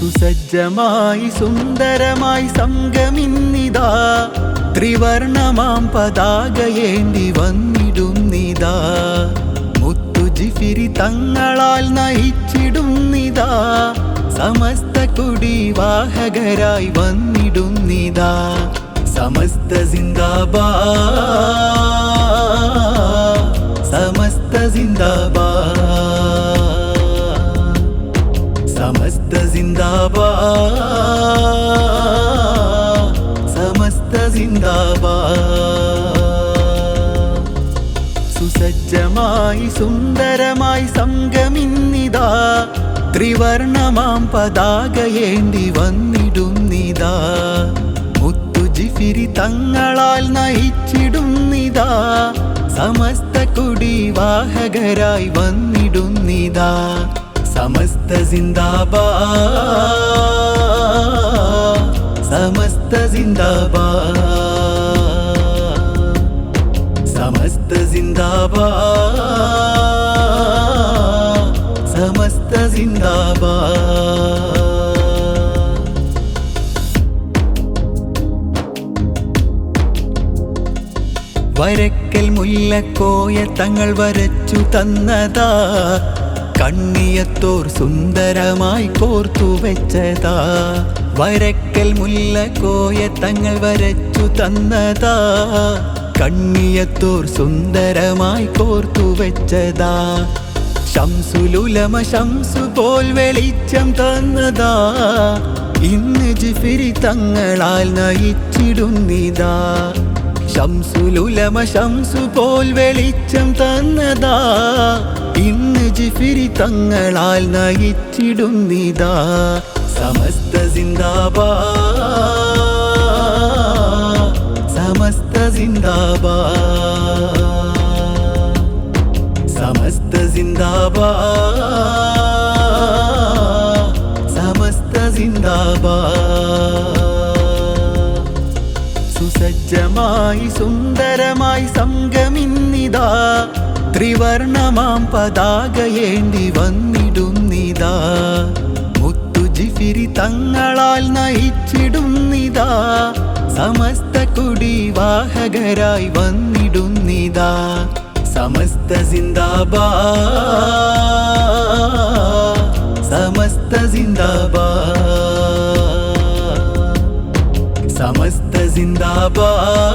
സുസജ്ജമായി സുന്ദരമായി സംഗമിന്നിതാ. ത്രിവർണമാം പതാകയേന്തി വന്നിടുന്നിതാ. മുത്തുജിഫിരി തങ്ങളാൽ നയിച്ചിടുന്നിതാ. സമസ്ത കുടിവാഹകരായി വന്നിടുന്നിതാ. സമസ്ത സിന്ദാബാ. സമസ്ത സിന്ദാബാ. സമസ്ത സിന്ദാബാ സമസ്ത സിന്ദാബാ സുസജ്ജമായി സുന്ദരമായി സംഗമിന്നിതാ ത്രിവർണമാം പതാകയേണ്ടി വന്നിടുന്നിതാ. മുത്തുജിഫിരി തങ്ങളാൽ നയിച്ചിടുന്നിതാ സമസ്ത കുടിവാഹകരായി വന്നിടുന്നിതാ. സമസ്ത സിന്ദാബാ സമസ്ത സിന്ദാബാ സമസ്ത സിന്ദാബാ സമസ്ത സിന്ദാബാ വരക്കൽ മുല്ലക്കോയ തങ്ങൾ വരച്ചു തന്നതാ കണ്ണിയത്തോർ സുന്ദരമായി കോർത്തു വെച്ചതാ. വരക്കൽ മുല്ലക്കോയ തങ്ങൾ വരച്ചു തന്നതാ. കണ്ണിയത്തോർ സുന്ദരമായി കോർത്തു വെച്ചതാ. ശംസുലുലമ ശംസു പോൽ വെളിച്ചം തന്നതാ. ഇന്ന് ജിഫിരി തങ്ങളാൽ നയിച്ചിടുന്നിതാ. ശംസുലുലമ ശംസു പോൽ വെളിച്ചം തന്നതാ. ഇന്ന് ജിഫിരി തങ്ങളാൽ നയിച്ചിടുന്നിതാ. സമസ്ത സിന്ദാബാ. സമസ്ത സിന്ദാബാ. സമസ്ത സിന്ദാബാ. സമസ്ത സിന്ദാബാ. സജ്ജമായി സുന്ദരമായി സംഗമിന്നിതാ. ത്രിവർണമാം പതാകയേണ്ടി വന്നിടുന്നിതാ. മുത്തുജിഫിരി തങ്ങളാൽ നയിച്ചിടുന്നിതാ. സമസ്ത കുടിവാഹകരായി വന്നിടുന്നിതാ. സമസ്ത സിന്ദാബാ സമസ്ത സിന്ദാബാ পার